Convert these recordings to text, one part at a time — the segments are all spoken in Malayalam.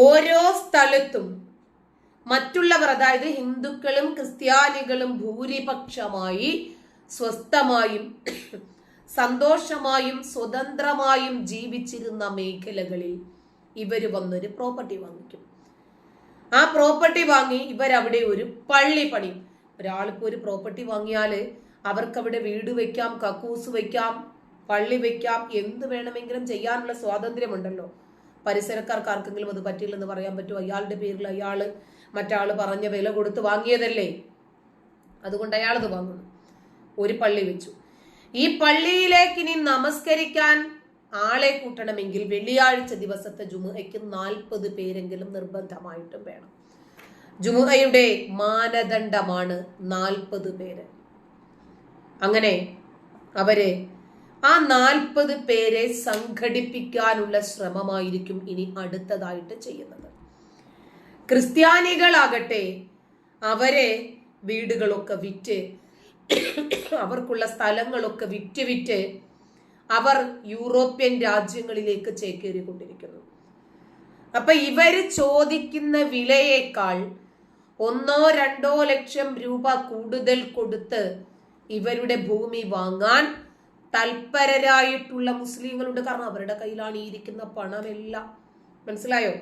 ഓരോ സ്ഥലത്തും മറ്റുള്ളവർ അതായത് ഹിന്ദുക്കളും ക്രിസ്ത്യാനികളും ഭൂരിപക്ഷമായി സ്വസ്ഥമായും സന്തോഷമായും സ്വതന്ത്രമായും ജീവിച്ചിരുന്ന മേഖലകളിൽ ഇവർ വന്നൊരു പ്രോപ്പർട്ടി വാങ്ങിക്കും. ആ പ്രോപ്പർട്ടി വാങ്ങി ഇവരവിടെ ഒരു പള്ളി പണിയും ഒരാൾക്ക് ഒരു പ്രോപ്പർട്ടി വാങ്ങിയാൽ അവർക്കവിടെ വീട് വയ്ക്കാം കക്കൂസ് വയ്ക്കാം പള്ളി വയ്ക്കാം എന്ത് വേണമെങ്കിലും ചെയ്യാനുള്ള സ്വാതന്ത്ര്യമുണ്ടല്ലോ. പരിസരക്കാർക്ക് ആർക്കെങ്കിലും അത് പറ്റില്ലെന്ന് പറയാൻ പറ്റുമോ? അയാളുടെ പേരിൽ അയാൾ മറ്റാൾ പറഞ്ഞ വില കൊടുത്ത് വാങ്ങിയതല്ലേ? അതുകൊണ്ട് അയാളത് വാങ്ങുന്നു. ഒരു പള്ളി വെച്ചു. ഈ പള്ളിയിലേക്ക് ഇനി നമസ്കരിക്കാൻ ആളെ കൂട്ടണമെങ്കിൽ വെള്ളിയാഴ്ച ദിവസത്തെ ജുമുഹയ്ക്ക് നാൽപ്പത് പേരെങ്കിലും നിർബന്ധമായിട്ടും വേണം. ജുമുഹയുടെ മാനദണ്ഡമാണ് നാൽപ്പത് പേര്. അങ്ങനെ അവരെ ആ നാൽപ്പത് പേരെ സംഘടിപ്പിക്കാനുള്ള ശ്രമമായിരിക്കും ഇനി അടുത്തതായിട്ട് ചെയ്യുന്നത്. ക്രിസ്ത്യാനികളാകട്ടെ അവരെ വീടുകളൊക്കെ വിറ്റ് അവർക്കുള്ള സ്ഥലങ്ങളൊക്കെ വിറ്റ് വിറ്റ് അവർ യൂറോപ്യൻ രാജ്യങ്ങളിലേക്ക് ചേക്കേറിക്കൊണ്ടിരിക്കുന്നു. അപ്പൊ ഇവർ ചോദിക്കുന്ന വിലയേക്കാൾ ഒന്നോ രണ്ടോ ലക്ഷം രൂപ കൂടുതൽ കൊടുത്ത് ഇവരുടെ ഭൂമി വാങ്ങാൻ തൽപരരായിട്ടുള്ള മുസ്ലിങ്ങളുണ്ട് കാരണം അവരുടെ കയ്യിലാണ് ഇരിക്കുന്ന പണമെല്ലാം. മനസ്സിലായോ?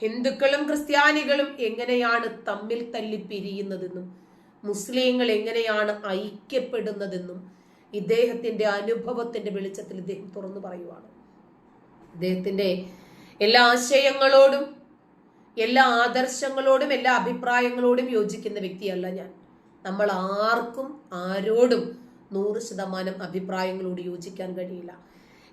ഹിന്ദുക്കളും ക്രിസ്ത്യാനികളും എങ്ങനെയാണ് തമ്മിൽ തല്ലി പിരിയുന്നതെന്നും മുസ്ലിങ്ങൾ എങ്ങനെയാണ് ഐക്യപ്പെടുന്നതെന്നും ഇദ്ദേഹത്തിന്റെ അനുഭവത്തിന്റെ വെളിച്ചത്തിൽ ഇദ്ദേഹം തുറന്നു പറയുവാണ്. ഇദ്ദേഹത്തിന്റെ എല്ലാ ആശയങ്ങളോടും എല്ലാ ആദർശങ്ങളോടും എല്ലാ അഭിപ്രായങ്ങളോടും യോജിക്കുന്ന വ്യക്തിയല്ല ഞാൻ. നമ്മൾ ആർക്കും ആരോടും നൂറ് ശതമാനം അഭിപ്രായങ്ങളോട് യോജിക്കാൻ കഴിയില്ല.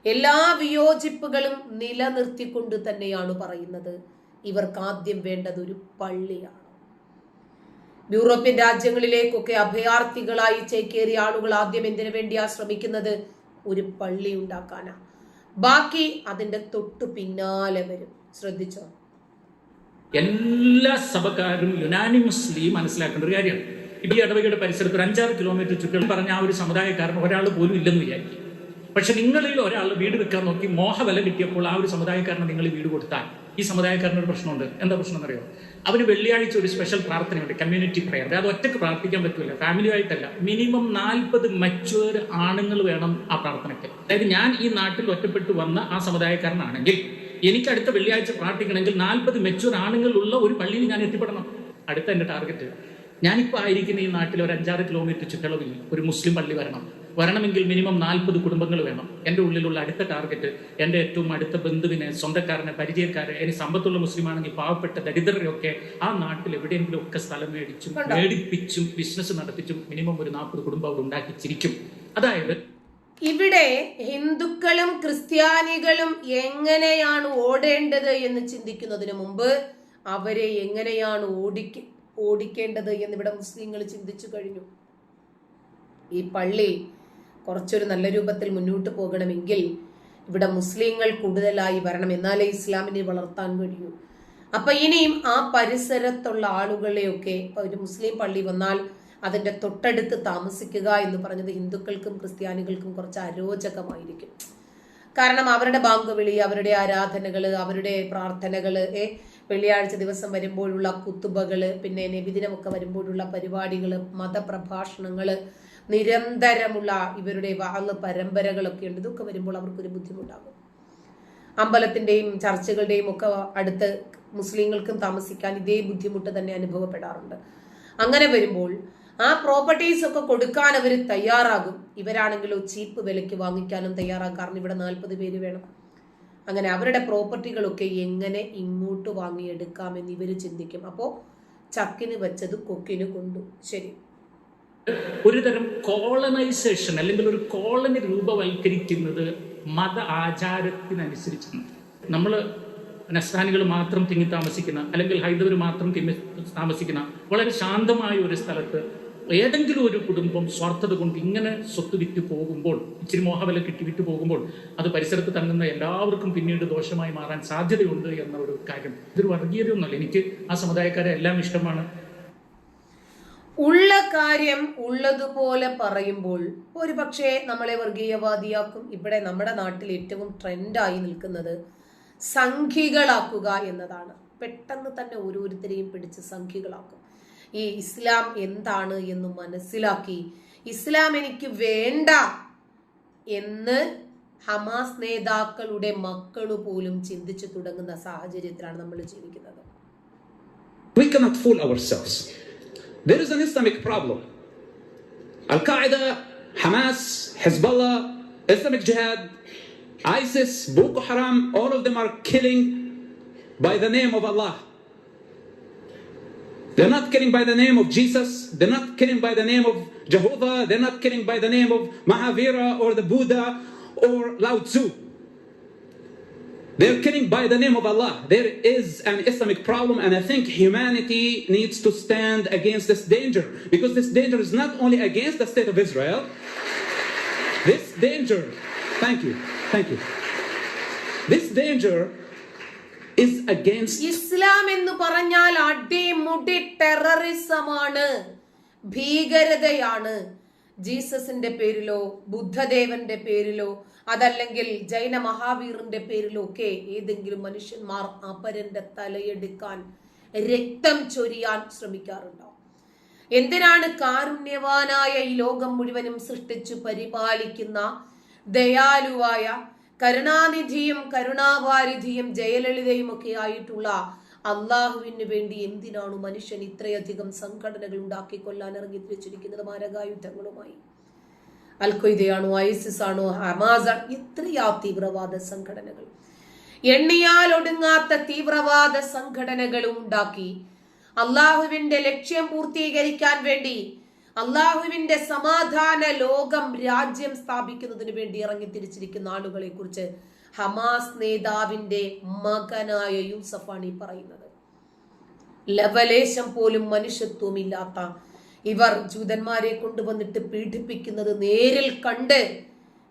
എല്ലാ വിയോജിപ്പുകളും നിലനിർത്തിക്കൊണ്ട് തന്നെയാണ് പറയുന്നത്. ഇവർക്ക് ആദ്യം വേണ്ടത് ഒരു പള്ളിയാണ്. യൂറോപ്യൻ രാജ്യങ്ങളിലേക്കൊക്കെ അഭയാർത്ഥികളായി ചേക്കേറിയ ആളുകൾ ആദ്യം എന്തിനു വേണ്ടിയാ ശ്രമിക്കുന്നത്? ഒരു പള്ളി ഉണ്ടാക്കാനാ. ബാക്കി അതിന്റെ തൊട്ടു പിന്നാലെ വരും. ശ്രദ്ധിച്ചോ? എല്ലാ സഭക്കാരും യുനാനിമസ്ലി മനസ്സിലാക്കേണ്ട ഒരു കാര്യമാണ്. ഇടവകയുടെ പരിസരത്ത് ഒരു അഞ്ചാറ് കിലോമീറ്റർ ചുറ്റും പറഞ്ഞ ആ ഒരു സമുദായക്കാരൻ ഒരാൾ പോലും ഇല്ലെന്ന് വിചാരിക്കും. പക്ഷെ നിങ്ങളിൽ ഒരാൾ വീട് വെക്കാൻ നോക്കി മോഹവല കിട്ടിയപ്പോൾ ആ ഒരു സമുദായക്കാരന് നിങ്ങൾ വീട് കൊടുത്താൽ ഈ സമുദായക്കാരന് ഒരു പ്രശ്നമുണ്ട്. എന്താ പ്രശ്നം എന്നറിയോ? അവന് വെള്ളിയാഴ്ച ഒരു സ്പെഷ്യൽ പ്രാർത്ഥനയുണ്ട്. കമ്മ്യൂണിറ്റി പ്രയർ അത് ഒറ്റയ്ക്ക് പ്രാർത്ഥിക്കാൻ പറ്റില്ല ഫാമിലി ആയിട്ടല്ല. മിനിമം നാൽപ്പത് മച്ചുവർ ആണുങ്ങൾ വേണം ആ പ്രാർത്ഥനയ്ക്ക്. അതായത് ഞാൻ ഈ നാട്ടിൽ ഒറ്റപ്പെട്ടു വന്ന ആ സമുദായക്കാരനാണെങ്കിൽ എനിക്ക് അടുത്ത വെള്ളിയാഴ്ച പ്രാർത്ഥിക്കണമെങ്കിൽ നാൽപ്പത് ആണുങ്ങൾ ആണുങ്ങളുള്ള ഒരു പള്ളിയിൽ ഞാൻ എത്തിപ്പെടണം. അടുത്ത എന്റെ ടാർഗറ്റ് ഞാനിപ്പോൾ ആയിരിക്കുന്ന ഈ നാട്ടിൽ ഒരു അഞ്ചാറ് കിലോമീറ്റർ ചുറ്റളവിൽ ഒരു മുസ്ലിം പള്ളി വരണം. വരണമെങ്കിൽ മിനിമം നാൽപ്പത് കുടുംബങ്ങൾ വേണം. എന്റെ ഉള്ളിലുള്ള അടുത്ത ടാർഗറ്റ് എന്റെ ഏറ്റവും അടുത്ത ബന്ധുവിനെ സ്വന്തക്കാരനെ പരിചയക്കാരെ ഇനി സമ്പത്തുള്ള മുസ്ലിമാണെങ്കിൽ പാവപ്പെട്ട ദരിദ്രരെയൊക്കെ ആ നാട്ടിൽ എവിടെയെങ്കിലും ഒക്കെ സ്ഥലം മേടിച്ചും? മേടിപ്പിച്ചും ബിസിനസ് നടത്തിച്ചും മിനിമം ഒരു നാൽപ്പത് കുടുംബം അവർ ഉണ്ടാക്കിച്ചിരിക്കും. അതായത് ഇവിടെ ഹിന്ദുക്കളും ക്രിസ്ത്യാനികളും എങ്ങനെയാണ് ഓടേണ്ടത് എന്ന് ചിന്തിക്കുന്നതിന് മുമ്പ് അവരെ എങ്ങനെയാണ് ഓടിക്ക ഓടിക്കേണ്ടത് എന്ന് ഇവിടെ മുസ്ലിങ്ങൾ ചിന്തിച്ചു കഴിഞ്ഞു. ഈ പള്ളി കുറച്ചൊരു നല്ല രൂപത്തിൽ മുന്നോട്ട് പോകണമെങ്കിൽ ഇവിടെ മുസ്ലിങ്ങൾ കൂടുതലായി വരണം എന്നാലേ ഇസ്ലാമിനെ വളർത്താൻ കഴിയൂ. അപ്പൊ ഇനിയും ആ പരിസരത്തുള്ള ആളുകളെയൊക്കെ ഒരു മുസ്ലിം പള്ളി വന്നാൽ അതിന്റെ തൊട്ടടുത്ത് താമസിക്കുക എന്ന് പറഞ്ഞത് ഹിന്ദുക്കൾക്കും ക്രിസ്ത്യാനികൾക്കും കുറച്ച് അരോചകമായിരിക്കും. കാരണം അവരുടെ ബാങ്ക് വിളി അവരുടെ ആരാധനകൾ അവരുടെ പ്രാർത്ഥനകൾ ഏ വെള്ളിയാഴ്ച ദിവസം വരുമ്പോഴുള്ള കുത്തുബകൾ പിന്നെ നബിദിനമൊക്കെ വരുമ്പോഴുള്ള പരിപാടികൾ മതപ്രഭാഷണങ്ങൾ നിരന്തരമുള്ള ഇവരുടെ വാൾ പരമ്പരകളൊക്കെ ഉണ്ട്. ഇതൊക്കെ വരുമ്പോൾ അവർക്കൊരു ബുദ്ധിമുട്ടാകും. അമ്പലത്തിന്റെയും ചർച്ചുകളുടെയും ഒക്കെ അടുത്ത് മുസ്ലിങ്ങൾക്കും താമസിക്കാൻ ഇതേ ബുദ്ധിമുട്ട് തന്നെ അനുഭവപ്പെടാറുണ്ട്. അങ്ങനെ വരുമ്പോൾ ആ പ്രോപ്പർട്ടീസ് ഒക്കെ കൊടുക്കാൻ അവർ തയ്യാറാകും. ഇവരാണെങ്കിലോ ചീപ്പ് വിലയ്ക്ക് വാങ്ങിക്കാനും തയ്യാറാകും കാരണം ഇവിടെ നാൽപ്പത് പേര് വേണം. അങ്ങനെ അവരുടെ പ്രോപ്പർട്ടികളൊക്കെ എങ്ങനെ ഇങ്ങോട്ട് വാങ്ങിയെടുക്കാമെന്ന് ഇവർ ചിന്തിക്കും. അപ്പോൾ ചക്കിന് വെച്ചത് കൊക്കിന് കൊണ്ടു. ശരി. ഒരു തരം കോളനൈസേഷൻ അല്ലെങ്കിൽ ഒരു കോളനി രൂപവൽക്കരിക്കുന്നത് മത ആചാരത്തിനനുസരിച്ചാണ്. നമ്മൾ നസ്രാനികൾ മാത്രം തിങ്ങി താമസിക്കുന്ന അല്ലെങ്കിൽ ഹൈദവർ മാത്രം തിങ്ങി താമസിക്കുന്ന വളരെ ശാന്തമായ ഒരു സ്ഥലത്ത് ഏതെങ്കിലും ഒരു കുടുംബം സ്വാർത്ഥത കൊണ്ട് ഇങ്ങനെ സ്വത്ത് വിറ്റ് പോകുമ്പോൾ ഇച്ചിരി മോഹവില കിട്ടി വിറ്റ് പോകുമ്പോൾ അത് പരിസരത്ത് തങ്ങുന്ന എല്ലാവർക്കും പിന്നീട് ദോഷമായി മാറാൻ സാധ്യതയുണ്ട് എന്ന ഒരു കാര്യം. ഇതൊരു വർഗീയതയൊന്നുമല്ല. എനിക്ക് ആ സമുദായക്കാരെ എല്ലാം ഇഷ്ടമാണ്. ഉള്ള കാര്യം ഉള്ളതുപോലെ പറയുമ്പോൾ ഒരു പക്ഷേ നമ്മളെ വർഗീയവാദിയാക്കും. ഇവിടെ നമ്മുടെ നാട്ടിൽ ഏറ്റവും ട്രെൻഡായി നിൽക്കുന്നത് സംഖികളാക്കുക എന്നതാണ്. പെട്ടെന്ന് തന്നെ ഓരോരുത്തരെയും പിടിച്ച് സംഖികളാക്കും ഈ ഇസ്ലാം എന്താണ് എന്ന് മനസ്സിലാക്കി. ഇസ്ലാം എനിക്ക് വേണ്ട എന്ന് ഹമാസ് നേതാക്കളുടെ മക്കൾ പോലും ചിന്തിച്ചു തുടങ്ങുന്ന സാഹചര്യത്തിലാണ് നമ്മൾ ജീവിക്കുന്നത്. Islamic Jihad, ISIS, Boko Haram, all of them are killing by the name of Allah. They're not killing by the name of Jesus. They're not killing by the name of Jehovah. They're not killing by the name of Mahavira or the Buddha or Lao Tzu. They're killing by the name of Allah. There is an Islamic problem, and I think humanity needs to stand against this danger because this danger is not only against the state of Israel. This danger, thank you, thank you. This danger ഇസ്ലാം എന്ന് പറഞ്ഞാൽ അടിമുടി ടെററിസമാണ് ഭീകരതയാണ്. ജീസസിന്റെ പേരിലോ ബുദ്ധദേവന്റെ പേരിലോ അതല്ലെങ്കിൽ ജൈന മഹാവീറിന്റെ പേരിലോ ഒക്കെ ഏതെങ്കിലും മനുഷ്യന്മാർ അപരന്റെ തലയെടുക്കാൻ രക്തം ചൊരിയാൻ ശ്രമിക്കാറുണ്ടോ? എന്തിനാണ് കാരുണ്യവാനായ ഈ ലോകം മുഴുവനും സൃഷ്ടിച്ചു പരിപാലിക്കുന്ന ദയാലുവായ കരുണാനിധിയും കരുണാവാരിധിയും ജയലളിതയും ഒക്കെ ആയിട്ടുള്ള അള്ളാഹുവിന് വേണ്ടി എന്തിനാണ് മനുഷ്യൻ ഇത്രയധികം സംഘടനകൾ ഉണ്ടാക്കി കൊല്ലാൻ ഇറങ്ങി തിരിച്ചിരിക്കുന്നത് മാരകായുധങ്ങളുമായി അൽഖയ്ദയാണോ ഐസിസ് ആണോ ഹമാസ് എത്രയാ തീവ്രവാദ സംഘടനകൾ. എണ്ണിയാൽ ഒടുങ്ങാത്ത തീവ്രവാദ സംഘടനകൾ ഉണ്ടാക്കി അള്ളാഹുവിന്റെ ലക്ഷ്യം പൂർത്തീകരിക്കാൻ വേണ്ടി അള്ളാഹുവിന്റെ സമാധാന ലോകം രാജ്യം സ്ഥാപിക്കുന്നതിന് വേണ്ടി ഇറങ്ങി തിരിച്ചിരിക്കുന്ന ആളുകളെ കുറിച്ച് ഹമാസ് നേതാവിന്റെ മകനായ യൂസഫാണ് ഈ പറയുന്നത്. ലവലേശം പോലും മനുഷ്യത്വമില്ലാത്ത ഇവർ ജൂതന്മാരെ കൊണ്ടുവന്നിട്ട് പീഡിപ്പിക്കുന്നത് നേരിൽ കണ്ട്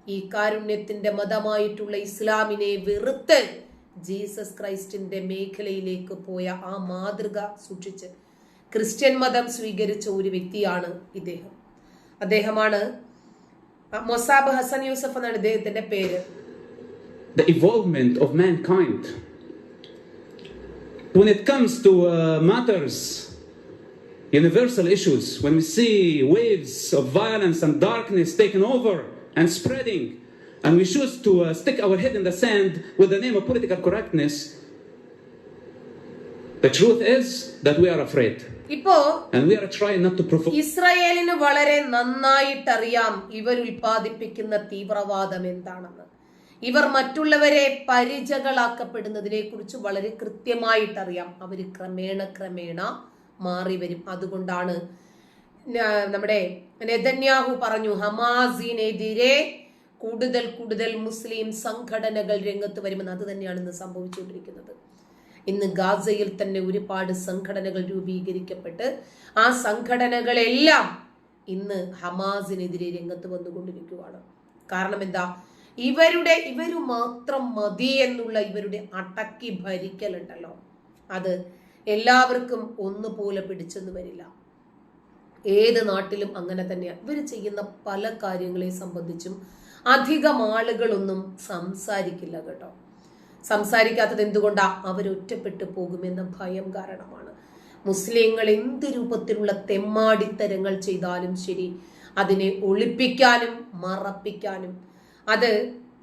ഈ കാരുണ്യത്തിന്റെ മതമായിട്ടുള്ള ഇസ്ലാമിനെ വെറുത്ത് ജീസസ് ക്രൈസ്റ്റിന്റെ മേഖലയിലേക്ക് പോയ ആ മാതൃക സൂക്ഷിച്ച് ക്രിസ്ത്യൻ മതം സ്വീകരിച്ച ഒരു വ്യക്തിയാണ് ഇദ്ദേഹം അദ്ദേഹമാണ് മൊസാബ് ഹസൻ യൂസഫ് എന്നാണ് ഇദ്ദേഹത്തിന്റെ പേര് the evolvement of mankind. When it comes to uh, matters, universal issues, when we see waves of violence and darkness taking over and spreading, and we choose to uh, stick our head in the sand with the name of political correctness, the truth is that we are afraid. ഇപ്പോ. ഇസ്രയേലിന് വളരെ നന്നായിട്ടറിയാം ഇവർ ഉൽപ്പാദിപ്പിക്കുന്ന തീവ്രവാദം എന്താണെന്ന്. ഇവർ മറ്റുള്ളവരെ പരിചകളാക്കപ്പെടുന്നതിനെ കുറിച്ച് വളരെ കൃത്യമായിട്ടറിയാം. അവർ ക്രമേണ ക്രമേണ മാറി വരും. അതുകൊണ്ടാണ് നമ്മുടെ നെതന്യാഹു പറഞ്ഞു ഹമാസിനെതിരെ കൂടുതൽ കൂടുതൽ മുസ്ലിം സംഘടനകൾ രംഗത്ത് വരുമെന്ന്. അത് തന്നെയാണ് ഇന്ന് സംഭവിച്ചുകൊണ്ടിരിക്കുന്നത്. ഇന്ന് ഗാസയിൽ തന്നെ ഒരുപാട് സംഘടനകൾ രൂപീകരിക്കപ്പെട്ട് ആ സംഘടനകളെല്ലാം ഇന്ന് ഹമാസിനെതിരെ രംഗത്ത് വന്നുകൊണ്ടിരിക്കുകയാണ്. കാരണം എന്താ? ഇവരുടെ ഇവരു മാത്രം മതി എന്നുള്ള ഇവരുടെ അടക്കി ഭരിക്കലുണ്ടല്ലോ. അത് എല്ലാവർക്കും ഒന്നുപോലെ പിടിച്ചെന്ന് വരില്ല. ഏത് നാട്ടിലും അങ്ങനെ തന്നെയാണ് ഇവർ ചെയ്യുന്ന പല കാര്യങ്ങളെ സംബന്ധിച്ചും അധികം ആളുകളൊന്നും സംസാരിക്കില്ല കേട്ടോ. സംസാരിക്കാത്തത് എന്തുകൊണ്ടാ അവരൊറ്റപ്പെട്ടു പോകുമെന്ന ഭയം കാരണമാണ്. മുസ്ലിങ്ങൾ എന്ത് രൂപത്തിലുള്ള തെമ്മാടിത്തരങ്ങൾ ചെയ്താലും ശരി അതിനെ ഒളിപ്പിക്കാനും മറപ്പിക്കാനും അത്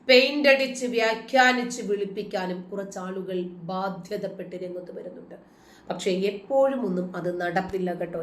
പെയിന്റ് അടിച്ച് വ്യാഖ്യാനിച്ച് വിളിപ്പിക്കാനും കുറച്ചാളുകൾ ബാധ്യതപ്പെട്ട് രംഗത്ത് വരുന്നുണ്ട്. പക്ഷെ എപ്പോഴും ഒന്നും അത് നടപ്പില്ല കേട്ടോ.